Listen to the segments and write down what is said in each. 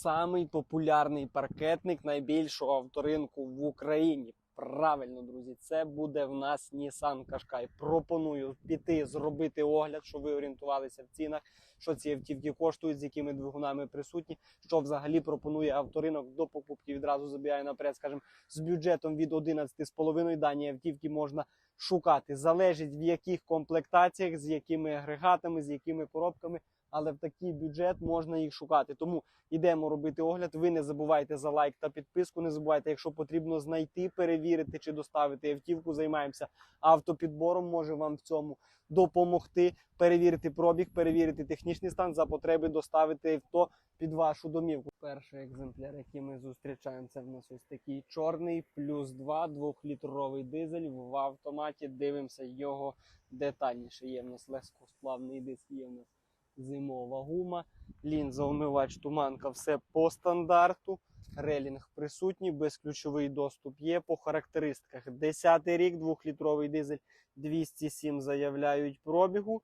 самий популярний паркетник найбільшого авторинку в Україні. Правильно, друзі, це буде в нас Nissan Qashqai. Пропоную піти зробити огляд, щоб ви орієнтувалися в цінах, що ці автівки коштують, з якими двигунами присутні, що взагалі пропонує авторинок до покупки. Відразу забігає наперед, скажімо, з бюджетом від 11,5 дані автівки можна шукати. Залежить в яких комплектаціях, з якими агрегатами, з якими коробками. Але в такий бюджет можна їх шукати. Тому йдемо робити огляд. Ви не забувайте за лайк та підписку. Не забувайте, якщо потрібно знайти, перевірити чи доставити автівку. Займаємося автопідбором. Може вам в цьому допомогти. Перевірити пробіг, перевірити технічний стан за потреби доставити авто під вашу домівку. Перший екземпляр, який ми зустрічаємо, це в нас ось такий чорний, плюс 2, двохлітровий дизель в автоматі. Дивимося його детальніше. Є в нас легкосплавний диск, є в нас зимова гума, лінза, омивач, туманка, все по стандарту. Релінг присутній, безключовий доступ є по характеристиках. 10 рік, двохлітровий дизель 207 заявляють пробігу.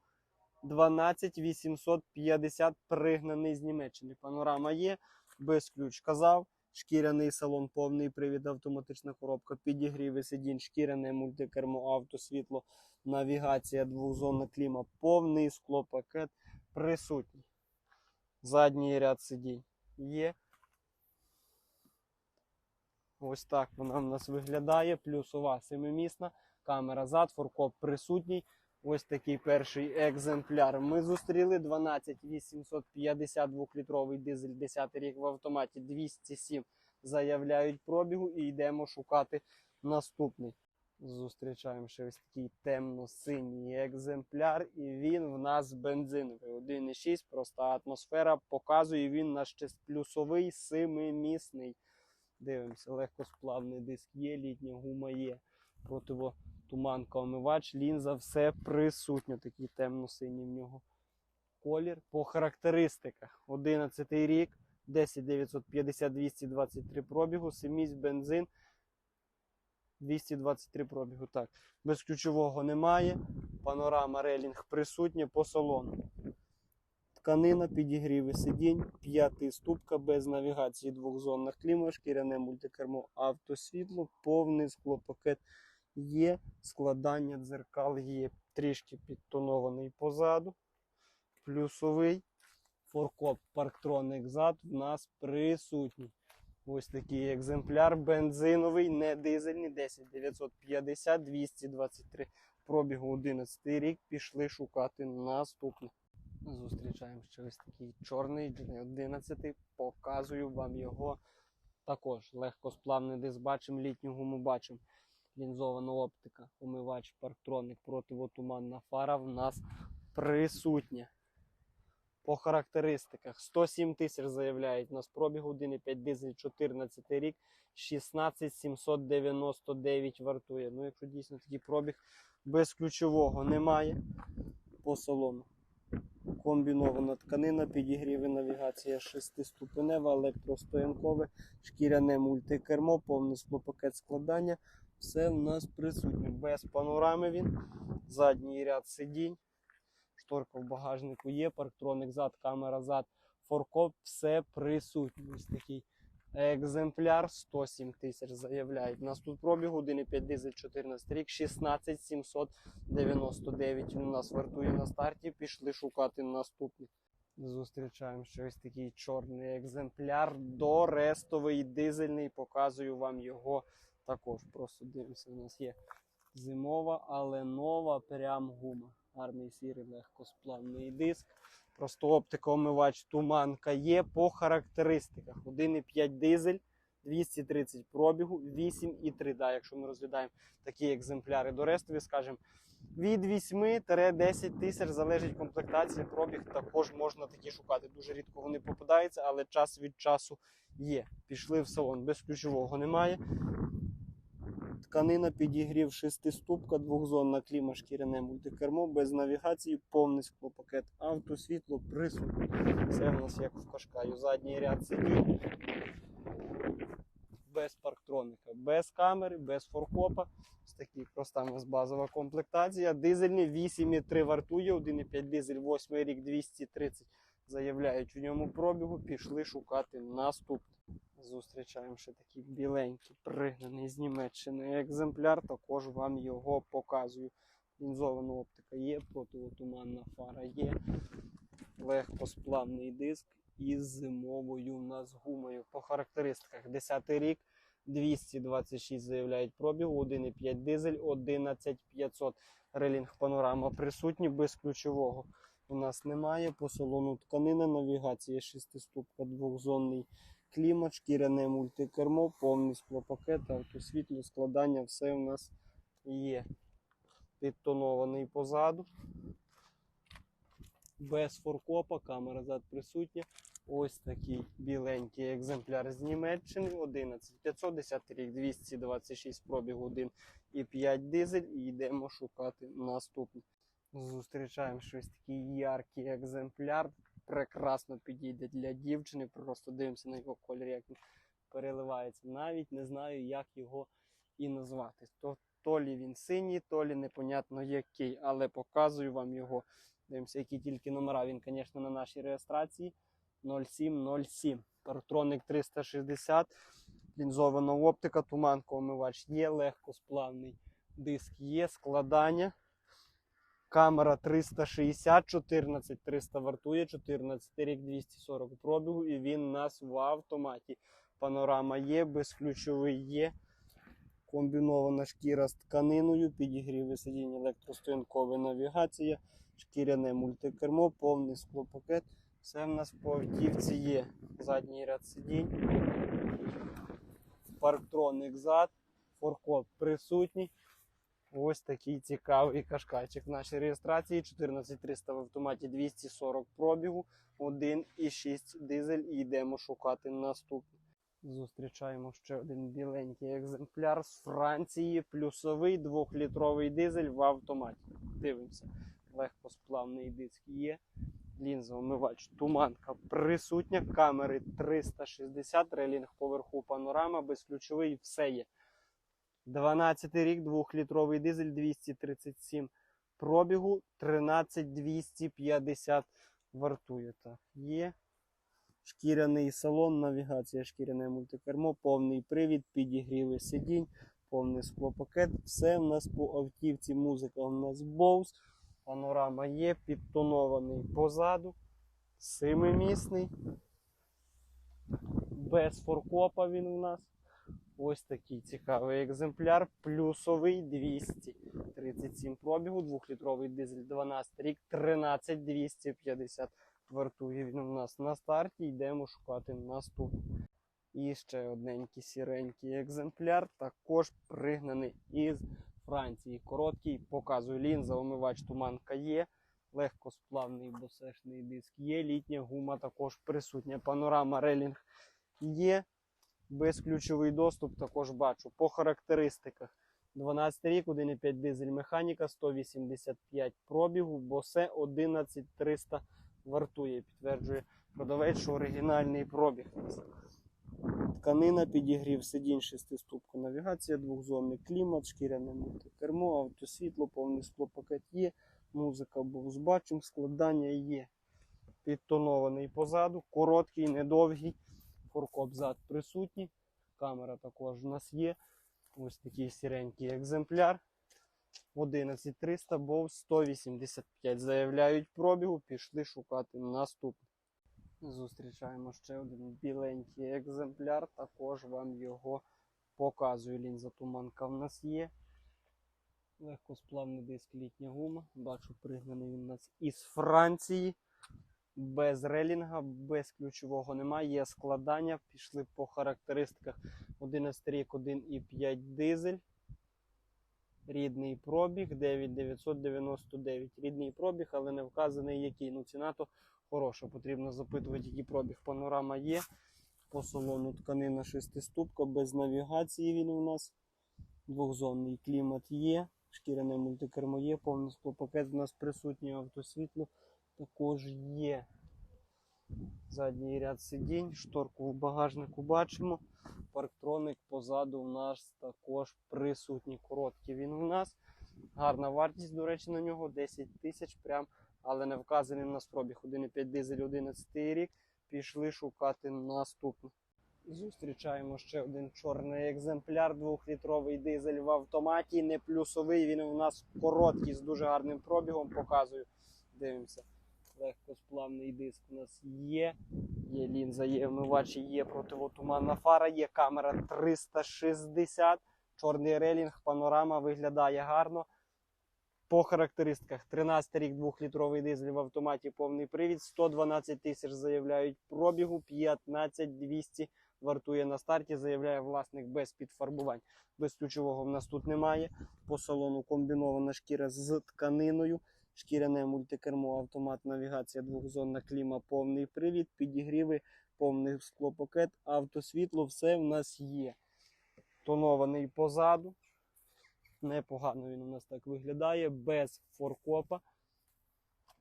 12 850 пригнаний з Німеччини. Панорама є, без ключ казав. Шкіряний салон, повний привід, автоматична коробка, підігріви сидінь, шкіряне мультикермо, авто, світло, навігація, двохзонна кліма, повний склопакет присутній. Задній ряд сидінь є. Ось так вона в нас виглядає. Плюсова семимісна, камера зад, форкоп присутній. Ось такий перший екземпляр. Ми зустріли 12 852 літровий дизель, 10 рік в автоматі 207 заявляють пробігу і йдемо шукати наступний. Зустрічаємо ще ось такий темно-синій екземпляр, і він в нас бензиновий. 1,6, проста атмосфера. Показує він наш ще плюсовий семимісний. Дивимося, легкосплавний диск є, літня гума є. Противотуманка омивач, лінза, все присутньо. Такий темно-синій в нього колір. По характеристиках 11 рік, 10950 223 пробігу, семість бензин. 223 пробігу. Так, безключового немає. Панорама релінг присутня по салону. Тканина, підігріви сидінь, п'ятий ступка без навігації двохзонна кліма, шкіряне мультикермо, автосвітло, повний склопакет є, складання дзеркал є, трішки підтонований позаду. Плюсовий форкоп парктроник зад в нас присутній. Ось такий екземпляр бензиновий, не дизельний, 10950, 223 пробігу 11 рік. Пішли шукати наступне. Зустрічаємо ще ось такий чорний 11. Показую вам його також. Легкосплавний диск бачимо, літню гуму бачимо. Лінзована оптика, омивач, парктроник, противотуманна фара в нас присутня. По характеристиках 107 тисяч заявляють. У нас пробіг 1,5 дизель 14 рік, 16 799 вартує. Ну, якщо дійсно такий пробіг без ключового немає по салону. Комбінована тканина, підігріви, навігація шестиступенева, електростоянкове, шкіряне мультикермо, повний склопакет складання. Все в нас присутнє. Без панорами він, задній ряд сидінь. Шторка в багажнику є, парктроник зад, камера зад, форкоп, все присутнє. Ось такий екземпляр 107 тисяч заявляють. У нас тут пробіг 1,5 дизель 14 рік, 16 799 він у нас вартує на старті. Пішли шукати наступний. Зустрічаємо ще ось такий чорний екземпляр. Дорестовий дизельний. Показую вам його також. Просто дивимося, у нас є зимова, але нова прям гума. Гарний сірий легкосплавний диск. Просто оптика омивач туманка є по характеристиках. 1,5 дизель, 230 пробігу, 8,3. Да, якщо ми розглядаємо такі екземпляри до рестові, скажімо, від 8-10 тисяч залежить комплектація, пробіг також можна такі шукати. Дуже рідко вони попадаються, але час від часу є. Пішли в салон, без ключового немає. Тканина підігрів шестиступка, двохзонна кліма, шкіряне мультикермо, без навігації, повний склопакет, автосвітло, присутнє. Це в нас як в кашкаю. Задній ряд сидінь. Без парктроника, без камери, без форкопа. Ось такий проста у нас базова комплектація. Дизельний 8,3 вартує, 1,5 дизель, 8 рік 230 заявляють у ньому пробігу, пішли шукати наступний. Зустрічаємо ще такий біленький, пригнаний з Німеччини екземпляр. Також вам його показую. Лінзована оптика є, противотуманна фара є, легкосплавний диск із зимовою у нас гумою. По характеристиках 10 рік, 226 заявляють пробігу, 1,5 дизель, 11500. Релінг панорама присутні, без ключового у нас немає. По салону тканина, навігація шестиступка, двохзонний клімат, шкіряне мультикермо, повний склопакет, автосвітло, складання, все у нас є. Підтонований позаду. Без форкопа, камера зад присутня. Ось такий біленький екземпляр з Німеччини. 11510 рік, 226 пробіг 1 і 5 дизель. І йдемо шукати наступний. Зустрічаємо щось такий яркий екземпляр. Прекрасно підійде для дівчини. Просто дивимося на його колір, як він переливається. Навіть не знаю, як його і назвати. То, то лі він синій, то лі непонятно який, але показую вам його. Дивимося, які тільки номера. Він, звісно, на нашій реєстрації 0707. Парктроник 360. Лінзована оптика, туманко-омивач є, легкосплавний диск є, складання. Камера 360, 14 300 вартує, 14 рік 240 пробігу, і він у нас в автоматі. Панорама є, безключовий є. Комбінована шкіра з тканиною, підігріви сидінь, електростоянкова навігація, шкіряне мультикермо, повний склопакет. Все в нас по автівці є. Задній ряд сидінь, парктроник зад, форкоп присутній. Ось такий цікавий кашкайчик в нашій реєстрації. 14300 в автоматі 240 пробігу, 1,6 дизель і йдемо шукати наступний. Зустрічаємо ще один біленький екземпляр з Франції, плюсовий двохлітровий дизель в автоматі. Дивимося. Легкосплавний диск є. Лінзоомивач, туманка присутня, камери 360, релінг поверху панорама, безключовий, все є. 12 рік, 2-літровий дизель 237 пробігу, 13250 вартує. Так, є. Шкіряний салон, навігація, шкіряне мультикермо, повний привід, підігріви сидінь, повний склопакет. Все в нас по автівці. Музика у нас Bose. Панорама є, підтонований позаду, семимісний. Без форкопа він у нас. Ось такий цікавий екземпляр. Плюсовий 237 пробігу, 2-літровий дизель 12 рік, 13250 вартує він у нас на старті. Йдемо шукати наступний. І ще одненький сіренький екземпляр, також пригнаний із Франції. Короткий, показую лінза, омивач туманка є. Легкосплавний босешний диск є. Літня гума також присутня. Панорама релінг є. Безключовий доступ також бачу. По характеристиках 12 рік, 1,5 дизель механіка, 185 пробігу, босе 11300 вартує. Підтверджує продавець, що оригінальний пробіг. Тканина, підігрів сидінь, шестиступка навігація, двохзонний клімат, шкіряне мультикермо, автосвітло, повний склопакет є, музика був бачимо, складання є. Підтонований позаду, короткий, недовгий. Форкоп зад присутній. Камера також у нас є. Ось такий сіренький екземпляр. 11300, бов 185. Заявляють пробігу, пішли шукати наступний. Зустрічаємо ще один біленький екземпляр. Також вам його показую. Лінза туманка в нас є. Легкосплавний диск літня гума. Бачу, пригнаний він у нас із Франції. Без релінга, без ключового немає. Є складання. Пішли по характеристиках 11 рік, 1,5 дизель. Рідний пробіг 9999. Рідний пробіг, але не вказаний який. Ну, ціна то хороша. Потрібно запитувати, який пробіг. Панорама є. По салону тканина шестиступка, без навігації він у нас. Двохзонний клімат є. Шкіряне мультикермо є, повний склопакет у нас присутній автосвітло також є. Задній ряд сидінь, шторку в багажнику бачимо. Парктроник позаду у нас також присутній. Короткий він у нас. Гарна вартість, до речі, на нього 10 тисяч. Прям але не вказаний в нас пробіг. 1,5 дизель 11 рік. Пішли шукати наступну. Зустрічаємо ще один чорний екземпляр, двохлітровий дизель в автоматі, не плюсовий. Він у нас короткий з дуже гарним пробігом. Показую. Дивимося. Легкосплавний диск у нас є. Є лінза, є вмивач, є противотуманна фара, є камера 360, чорний релінг, панорама виглядає гарно. По характеристиках 13 рік 2-літровий дизель в автоматі повний привід, 112 тисяч заявляють пробігу, 15 200 вартує на старті, заявляє власник без підфарбувань. Без ключового в нас тут немає. По салону комбінована шкіра з тканиною. Шкіряне мультикермо, автомат, навігація, двохзонна кліма, повний привід, підігріви, повний склопакет, автосвітло, все в нас є. Тонований позаду. Непогано він у нас так виглядає, без форкопа.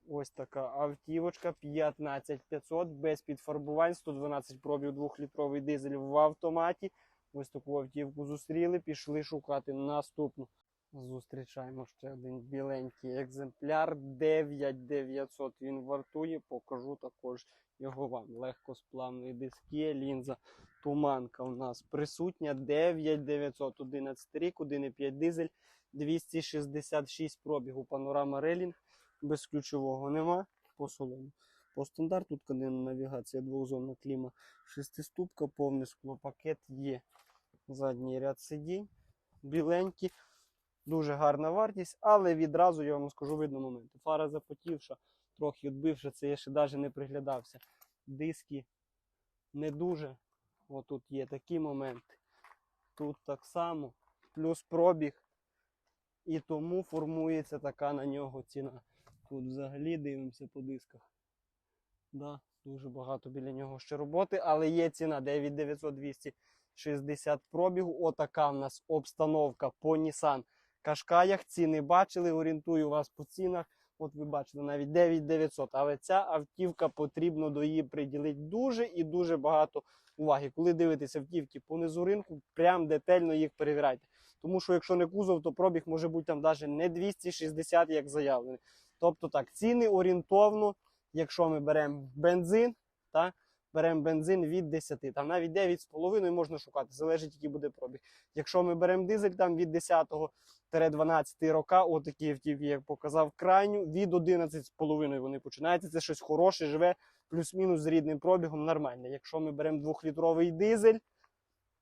Ось така автівочка 15500, без підфарбувань, 112 пробів 2-літровий дизель в автоматі. Ось таку автівку зустріли, пішли шукати наступну. Зустрічаємо ще один біленький екземпляр. 9900 він вартує. Покажу також його вам. Легкосплавний диск є, лінза туманка у нас присутня. 9900, 11 рік, 1,5 дизель, 266 пробігу. Панорама релінг. Без ключового нема по салону. По стандарту тканина навігація, двохзонна кліма, шестиступка, повний склопакет є. Задній ряд сидінь, біленькі. Дуже гарна вартість, але відразу я вам скажу видно момент. Фара запотівша, трохи відбивша, це я ще навіть не приглядався. Диски не дуже. Отут є такі моменти. Тут так само. Плюс пробіг. І тому формується така на нього ціна. Тут взагалі дивимося по дисках. Да, дуже багато біля нього ще роботи, але є ціна 9900 260 пробігу. Отака в нас обстановка по Nissan Кашкаях. Ціни бачили, орієнтую вас по цінах. От ви бачите, навіть 9900. Але ця автівка потрібно до її приділити дуже і дуже багато уваги. Коли дивитеся автівки по низу ринку, прям детально їх перевіряйте. Тому що якщо не кузов, то пробіг може бути там навіть не 260, як заявлений. Тобто так, ціни орієнтовно, якщо ми беремо бензин, так, беремо бензин від 10, там навіть 9,5 можна шукати, залежить, який буде пробіг. Якщо ми беремо дизель там від 10-12 рока, отакі автівки, як показав крайню, від 11,5 вони починаються. Це щось хороше, живе, плюс-мінус з рідним пробігом, нормально. Якщо ми беремо 2-літровий дизель,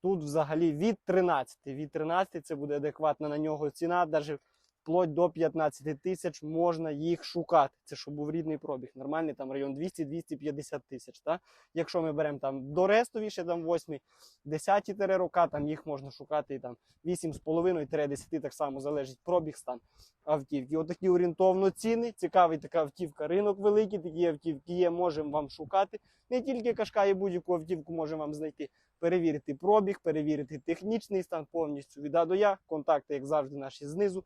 тут взагалі від 13. Від 13 це буде адекватна на нього ціна, навіть вплоть до 15 тисяч можна їх шукати. Це щоб був рідний пробіг. Нормальний там район 200-250 тисяч. Та? Якщо ми беремо там до рестові, ще там 8, 10 рока, там їх можна шукати і там 8,5-10, так само залежить пробіг стан автівки. Отакі орієнтовно ціни. Цікавий така автівка, ринок великий, такі автівки є, можемо вам шукати. Не тільки Кашкаї, будь-яку автівку можемо вам знайти. Перевірити пробіг, перевірити технічний стан повністю від А до Я. Контакти, як завжди, наші знизу.